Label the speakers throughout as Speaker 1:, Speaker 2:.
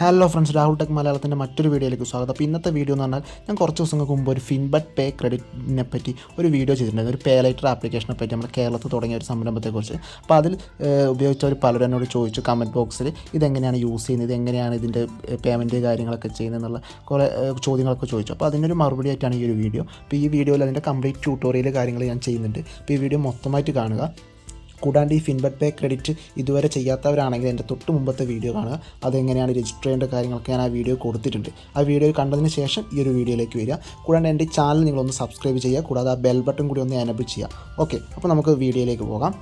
Speaker 1: Hello friends Rahul tech മലയാളത്തിന്റെ മറ്റൊരു വീഡിയോയിലേക്ക് സ്വാഗതം. അപ്പോൾ ഇന്നത്തെ വീഡിയോ എന്ന് പറഞ്ഞാൽ ഞാൻ കുറച്ച് ദിവസങ്ങൾക്ക് മുമ്പ് ഒരു ഫിൻബട്ട് പേ ക്രെഡിറ്റിനെ പറ്റി ഒരു വീഡിയോ ചെയ്തിട്ടുണ്ടായിരുന്നു. ഒരു പേ ലൈറ്റർ ആപ്ലിക്കേഷനെ പറ്റി നമ്മുടെ കേരളത്തിൽ തുടങ്ങിയ ഒരു സംരംഭത്തെക്കുറിച്ച്. അപ്പോൾ അതിൽ ഉപയോഗിച്ച ഒരു പലരും എന്നോട് ചോദിച്ചു കമന്റ് ബോക്സിൽ ഇതെങ്ങനെയാണ് യൂസ് ചെയ്യുന്നത്? ഇതെങ്ങനെയാണ് ഇതിന്റെ പേയ്മെന്റ് കാര്യങ്ങളൊക്കെ ചെയ്യുന്നത് എന്നുള്ള കുറേ ചോദ്യങ്ങളൊക്കെ ചോദിച്ചു. അപ്പോൾ അതിനൊരു മറുപടി ആയിട്ടാണ് ഈ ഒരു വീഡിയോ. അപ്പോൾ ഈ വീഡിയോയിൽ അതിന്റെ കംപ്ലീറ്റ് ട്യൂട്ടോറിയൽ കാര്യങ്ങൾ ഞാൻ ചെയ്യുന്നുണ്ട്. അപ്പോൾ ഈ വീഡിയോ മൊത്തമായിട്ട് കാണുക. കൂടാണ്ട് ഈ ഫിൻബെറ്റ് പേ ക്രെഡിറ്റ് ഇതുവരെ ചെയ്യാത്തവരാണെങ്കിൽ എന്റെ തൊട്ട് മുമ്പത്തെ വീഡിയോ കാണുക. അതെങ്ങനെയാണ് രജിസ്റ്റർ ചെയ്യേണ്ട കാര്യങ്ങളൊക്കെ ഞാൻ ആ വീഡിയോ കൊടുത്തിട്ടുണ്ട്. ആ വീഡിയോ കണ്ടതിന് ശേഷം ഈ ഒരു വീഡിയോയിലേക്ക് വരിക. കൂടാണ്ട് എന്റെ ചാനൽ നിങ്ങളൊന്ന് സബ്സ്ക്രൈബ് ചെയ്യുക. കൂടാതെ ആ ബെൽ ബട്ടൺ കൂടി ഒന്ന് എനബിൾ ചെയ്യുക. ഓക്കെ അപ്പോൾ നമുക്ക് വീഡിയോയിലേക്ക് പോകാം.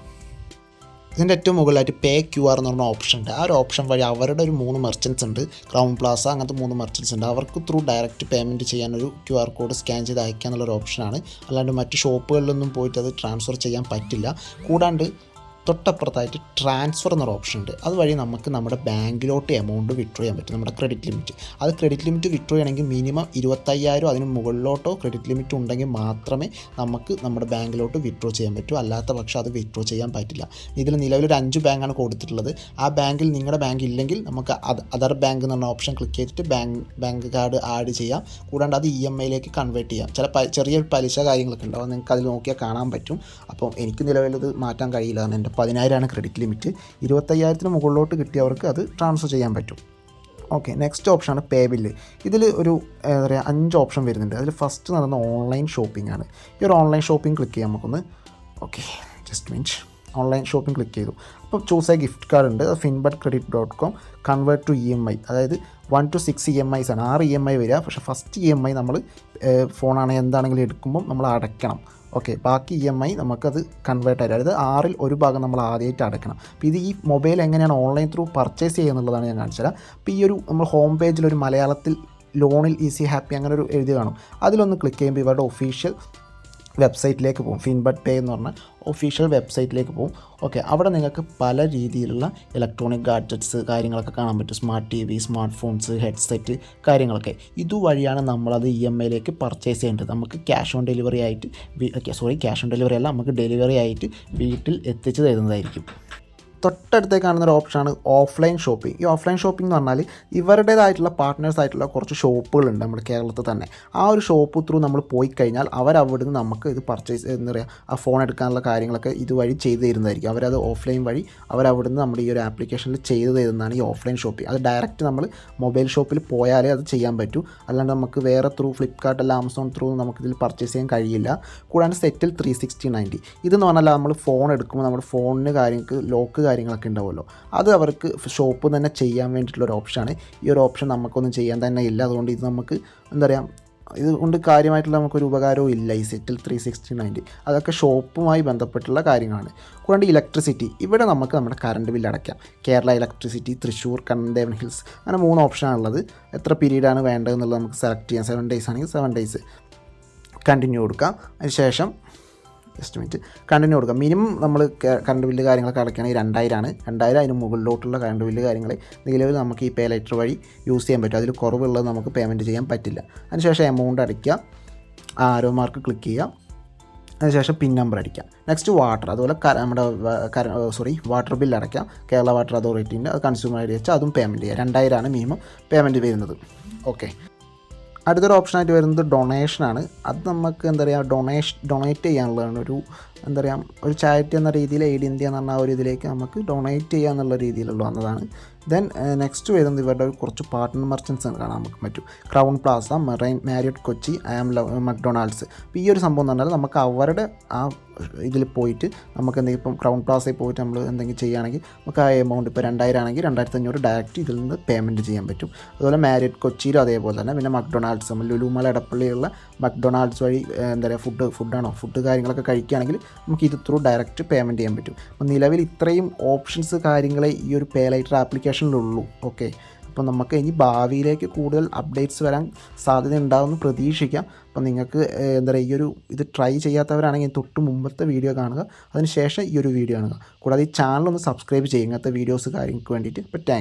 Speaker 1: ഇതിന്റെ ഏറ്റവും മുകളിലായിട്ട് പേ ക്യു ആർ എന്ന് പറഞ്ഞ ഓപ്ഷൻ ഉണ്ട്. ആ ഒരു ഓപ്ഷൻ വഴി അവരുടെ ഒരു മൂന്ന് മെർച്ചൻസ് ഉണ്ട്. ക്രൗൺ പ്ലാസ അങ്ങനത്തെ മൂന്ന് മെർച്ചൻസ് ഉണ്ട്. അവർക്ക് ത്രൂ ഡയറക്റ്റ് പേയ്മെന്റ് ചെയ്യാൻ ഒരു ക്യു ആർ കോഡ് സ്കാൻ ചെയ്ത് അയക്കുക എന്നുള്ളൊരു ഓപ്ഷനാണ്. അല്ലാണ്ട് മറ്റ് ഷോപ്പുകളിലൊന്നും പോയിട്ട് അത് ട്രാൻസ്ഫർ ചെയ്യാൻ പറ്റില്ല. കൂടാണ്ട് തൊട്ടപ്പുറത്തായിട്ട് ട്രാൻസ്ഫർ എന്നൊരു ഓപ്ഷൻ ഉണ്ട്. അതുവഴി നമുക്ക് നമ്മുടെ ബാങ്കിലോട്ട് എമൗണ്ട് വിഡ്രോ ചെയ്യാൻ പറ്റും. നമ്മുടെ ക്രെഡിറ്റ് ലിമിറ്റ് അത് ക്രെഡിറ്റ് ലിമിറ്റ് വിഡ്രോ ചെയ്യണമെങ്കിൽ മിനിമം ഇരുപത്തയ്യായിരം അതിന് മുകളിലോട്ടോ ക്രെഡിറ്റ് ലിമിറ്റ് ഉണ്ടെങ്കിൽ മാത്രമേ നമുക്ക് നമ്മുടെ ബാങ്കിലോട്ട് വിഡ്രോ ചെയ്യാൻ പറ്റൂ. അല്ലാത്ത പക്ഷം അത് വിഡ്രോ ചെയ്യാൻ പറ്റില്ല. ഇതിൽ നിലവിലൊരു അഞ്ച് ബാങ്കാണ് കൊടുത്തിട്ടുള്ളത്. ആ ബാങ്കിൽ നിങ്ങളുടെ ബാങ്ക് ഇല്ലെങ്കിൽ നമുക്ക് അത് അതർ ബാങ്ക് എന്ന് പറഞ്ഞ ഓപ്ഷൻ ക്ലിക്ക് ചെയ്തിട്ട് ബാങ്ക് ബാങ്ക് കാർഡ് ആഡ് ചെയ്യാം. കൂടാണ്ട് അത് ഇ എം ഐയിലേക്ക് കൺവേർട്ട് ചെയ്യാം. ചില ചെറിയ പലിശ കാര്യങ്ങളൊക്കെ ഉണ്ടാവും. നിങ്ങൾക്ക് അതിൽ നോക്കിയാൽ കാണാൻ പറ്റും. അപ്പോൾ എനിക്ക് നിലവിലത് മാറ്റാൻ കഴിയില്ല എന്നാണ് എന്റെ പതിനായിരമാണ് ക്രെഡിറ്റ് ലിമിറ്റ് ഇരുപത്തയ്യായിരത്തിന് മുകളിലോട്ട് കിട്ടിയവർക്ക് അത് ട്രാൻസ്ഫർ ചെയ്യാൻ പറ്റും. ഓക്കെ നെക്സ്റ്റ് ഓപ്ഷനാണ് പേ ബില്ല് ഇതിൽ ഒരു എന്താ പറയുക അഞ്ച് ഓപ്ഷൻ വരുന്നുണ്ട്. അതിൽ ഫസ്റ്റ് നടന്ന ഓൺലൈൻ ഷോപ്പിംഗ് ആണ്. ഈ ഒരു ഓൺലൈൻ ഷോപ്പിംഗ് ക്ലിക്ക് ചെയ്യാം നമുക്കൊന്ന്. Okay just minute online shopping click ചെയ്തു. അപ്പോൾ ചൂസ് എ ഗിഫ്റ്റ് കാർഡ് ഉണ്ട്. അത് Finbud credit dot com convert to E M I അതായത് one two six E M Is ആണ്. ആറ് ഇ എം ഐ വരിക. പക്ഷേ ഫസ്റ്റ് ഇ എം ഐ നമ്മൾ ഫോണാണെങ്കിൽ എന്താണെങ്കിലും എടുക്കുമ്പോൾ നമ്മൾ അടയ്ക്കണം. ഓക്കെ ബാക്കി ഇ എം ഐ നമുക്കത് കൺവേർട്ട് ആയിട്ട് അതായത് ആറിൽ ഒരു ഭാഗം നമ്മൾ ആദ്യമായിട്ട് അടയ്ക്കണം. അപ്പോൾ ഇത് ഈ മൊബൈൽ എങ്ങനെയാണ് ഓൺലൈൻ ത്രൂ പർച്ചേസ് ചെയ്യുക എന്നുള്ളതാണ് ഞാൻ കാണിച്ചത് അപ്പോൾ ഈ ഒരു നമ്മൾ ഹോം പേജിൽ ഒരു മലയാളത്തിൽ ലോണിൽ ഈസി ഹാപ്പി അങ്ങനെ ഒരു എഴുതി കാണും. അതിലൊന്ന് ക്ലിക്ക് ചെയ്യുമ്പോൾ ഇവരുടെ ഒഫീഷ്യൽ വെബ്സൈറ്റിലേക്ക് പോകും. ഫിൻബട്ട് പേ എന്ന് പറഞ്ഞ ഒഫീഷ്യൽ വെബ്സൈറ്റിലേക്ക് പോകും. ഓക്കെ അവിടെ നിങ്ങൾക്ക് പല രീതിയിലുള്ള ഇലക്ട്രോണിക് ഗാഡ്ജറ്റ്സ് കാര്യങ്ങളൊക്കെ കാണാൻ പറ്റും. Smart T V smart phones headset കാര്യങ്ങളൊക്കെ. ഇതുവഴിയാണ് നമ്മളത് ഇ എം ഐയിലേക്ക് പർച്ചേസ് ചെയ്യേണ്ടത്. നമുക്ക് ക്യാഷ് ഓൺ ഡെലിവറി ആയിട്ട് സോറി ക്യാഷ് ഓൺ ഡെലിവറി അല്ല നമുക്ക് ഡെലിവറി ആയിട്ട് വീട്ടിൽ എത്തിച്ചു തരുന്നതായിരിക്കും. തൊട്ടടുത്തേ കാണുന്ന ഒരു ഓപ്ഷനാണ് ഓഫ്ലൈൻ ഷോപ്പിംഗ്. ഈ ഓഫ്ലൈൻ ഷോപ്പിംഗ് എന്ന് പറഞ്ഞാൽ ഇവരുടേതായിട്ടുള്ള പാർട്ട്നേഴ്സ് ആയിട്ടുള്ള കുറച്ച് ഷോപ്പുകളുണ്ട് നമ്മുടെ കേരളത്തിൽ തന്നെ. ആ ഒരു ഷോപ്പ് ത്രൂ നമ്മൾ പോയി കഴിഞ്ഞാൽ അവർ അവിടെ നിന്ന് നമുക്ക് ഇത് പർച്ചേസ് എന്താ പറയുക ആ ഫോൺ എടുക്കാനുള്ള കാര്യങ്ങളൊക്കെ ഇതുവഴി ചെയ്തു തരുന്നതായിരിക്കും. അവരത് ഓഫ്ലൈൻ വഴി അവരവിടുന്ന് നമ്മുടെ ഈ ഒരു ആപ്ലിക്കേഷനിൽ ചെയ്തു തരുന്നതാണ് ഈ ഓഫ്ലൈൻ ഷോപ്പിംഗ് അത് ഡയറക്റ്റ് നമ്മൾ മൊബൈൽ ഷോപ്പിൽ പോയാലേ അത് ചെയ്യാൻ പറ്റൂ. അല്ലാണ്ട് നമുക്ക് വേറെ ത്രൂ ഫ്ലിപ്കാർട്ട് അല്ല ആമസോൺ ത്രൂ നമുക്കിതിൽ പർച്ചേസ് ചെയ്യാൻ കഴിയില്ല. കൂടാതെ സെറ്റിൽ ത്രീ സിക്സ്റ്റി നയന്റി ഇതെന്ന് പറഞ്ഞാൽ നമ്മൾ ഫോൺ എടുക്കുമ്പോൾ നമ്മുടെ ഫോണിന് കാര്യങ്ങൾക്ക് ലോക്ക് കാര്യങ്ങളൊക്കെ ഉണ്ടാവുമല്ലോ. അത് അവർക്ക് ഷോപ്പ് തന്നെ ചെയ്യാൻ വേണ്ടിയിട്ടുള്ള ഒരു ഓപ്ഷനാണ് ഈ ഒരു ഓപ്ഷൻ നമുക്കൊന്നും ചെയ്യാൻ തന്നെ ഇല്ല. അതുകൊണ്ട് ഇത് നമുക്ക് എന്താ പറയുക ഇതുകൊണ്ട് കാര്യമായിട്ടുള്ള നമുക്കൊരു ഉപകാരവും ഇല്ല. ഈ സെറ്റിൽ ത്രീ സിക്സ്റ്റി നയന്റി അതൊക്കെ ഷോപ്പുമായി ബന്ധപ്പെട്ടുള്ള കാര്യങ്ങളാണ്. കൂടാണ്ട് ഇലക്ട്രിസിറ്റി ഇവിടെ നമുക്ക് നമ്മുടെ കറണ്ട് ബില്ല് അടയ്ക്കാം. കേരള ഇലക്ട്രിസിറ്റി തൃശ്ശൂർ കണ്ണദേവൻ ഹിൽസ് അങ്ങനെ മൂന്ന് ഓപ്ഷനാണുള്ളത് എത്ര പീരീഡാണ് വേണ്ടതെന്നുള്ളത് നമുക്ക് സെലക്ട് ചെയ്യാം. സെവൻ ഡേയ്സ് ആണെങ്കിൽ സെവൻ ഡേയ്സ് കണ്ടിന്യൂ കൊടുക്കാം. അതിനുശേഷം ജസ്റ്റ് മിനിറ്റ് കണ്ടിന്യൂ കൊടുക്കുക മിനിമം നമ്മൾ കറണ്ട് ബില്ല് കാര്യങ്ങളൊക്കെ അടയ്ക്കുകയാണെങ്കിൽ രണ്ടായിരമാണ് രണ്ടായിരം അതിന് മുകളിലോട്ടുള്ള കറണ്ട് ബില്ല് കാര്യങ്ങൾ നിലവിൽ നമുക്ക് ഈ പേ ലെറ്റർ വഴി യൂസ് ചെയ്യാൻ പറ്റും. അതിൽ കുറവുള്ളത് നമുക്ക് പേയ്മെന്റ് ചെയ്യാൻ പറ്റില്ല. അതിനുശേഷം എമൗണ്ട് അടയ്ക്കുക. ആരോ മാർക്ക് ക്ലിക്ക് ചെയ്യുക. അതിനുശേഷം പിൻ നമ്പർ അടിക്കാം നെക്സ്റ്റ് വാട്ടർ അതുപോലെ നമ്മുടെ സോറി വാട്ടർ ബില്ല് അടയ്ക്കാം കേരള വാട്ടർ അതോറിറ്റീന്റെ അത് കൺസ്യൂമർ ഐ ഡി വെച്ചാൽ അതും പേയ്മെന്റ് ചെയ്യാം രണ്ടായിരമാണ് മിനിമം പേയ്മെന്റ് വരുന്നത്. ഓക്കെ അടുത്തൊരു ഓപ്ഷനായിട്ട് വരുന്നത് ഡൊണേഷനാണ് അത് നമുക്ക് എന്താ പറയുക ഡൊണേഷൻ ഡൊണേറ്റ് ചെയ്യാനുള്ളതാണ്. ഒരു എന്താ പറയുക ഒരു ചാരിറ്റി എന്ന രീതിയിൽ എയ്ഡ് ഇന്ത്യ എന്ന് പറഞ്ഞ ആ ഒരു ഇതിലേക്ക് നമുക്ക് ഡൊണേറ്റ് ചെയ്യുക എന്നുള്ള രീതിയിലുള്ള വന്നതാണ്. ദെൻ നെക്സ്റ്റ് വരുന്നത് ഇവരുടെ കുറച്ച് പാർട്ട്ണർ മെർച്ചൻസ് കാണാൻ നമുക്ക് പറ്റും. Crowne Plaza Marine Marriott Kochi I'm love McDonald's അപ്പോൾ ഈ ഒരു സംഭവം എന്ന് പറഞ്ഞാൽ നമുക്ക് അവരുടെ ആ ഇതിൽ പോയിട്ട് നമുക്ക് എന്തെങ്കിലും ഇപ്പം ക്രൗൺ പ്ലാസയിൽ പോയിട്ട് നമ്മൾ എന്തെങ്കിലും ചെയ്യുകയാണെങ്കിൽ നമുക്ക് ആ എമൗണ്ട് ഇപ്പോൾ രണ്ടായിരം ആണെങ്കിൽ രണ്ടായിരത്തി അഞ്ഞൂറ് ഡയറക്റ്റ് ഇതിൽ നിന്ന് പേയ്മെന്റ് ചെയ്യാൻ പറ്റും. അതുപോലെ മാരിയറ്റ് കൊച്ചിയിലും അതേപോലെ തന്നെ. പിന്നെ മക്ഡൊണാൾഡ്സ് നമ്മൾ ലുലുമല എടപ്പള്ളിയുള്ള മക്ഡൊണാൾഡ്സ് വഴി എന്താ പറയുക ഫുഡ് ഫുഡാണോ ഫുഡ് കാര്യങ്ങളൊക്കെ കഴിക്കുകയാണെങ്കിൽ നമുക്ക് ഇത് ത്രൂ ഡയറക്റ്റ് പേയ്മെന്റ് ചെയ്യാൻ പറ്റും. അപ്പോൾ നിലവിൽ ഇത്രയും ഓപ്ഷൻസ് കാര്യങ്ങളെ ഈ ഒരു പേ ലൈറ്റർ ആപ്ലിക്കേഷനിലുള്ളൂ ഓക്കെ. അപ്പോൾ നമുക്ക് ഇനി ഭാവിയിലേക്ക് കൂടുതൽ അപ്ഡേറ്റ്സ് വരാൻ സാധ്യത ഉണ്ടാകുമെന്ന് പ്രതീക്ഷിക്കാം. അപ്പോൾ നിങ്ങൾക്ക് എന്താ പറയുക ഈ ഒരു ഇത് ട്രൈ ചെയ്യാത്തവരാണെങ്കിൽ തൊട്ട് മുമ്പത്തെ വീഡിയോ കാണുക. അതിനുശേഷം ഈ ഒരു വീഡിയോ കാണുക. കൂടാതെ ഈ ചാനൽ ഒന്ന് സബ്സ്ക്രൈബ് ചെയ്യുക. ഇങ്ങനത്തെ വീഡിയോസ് കാര്യങ്ങൾക്ക് വേണ്ടിയിട്ട്. അപ്പോൾ താങ്ക്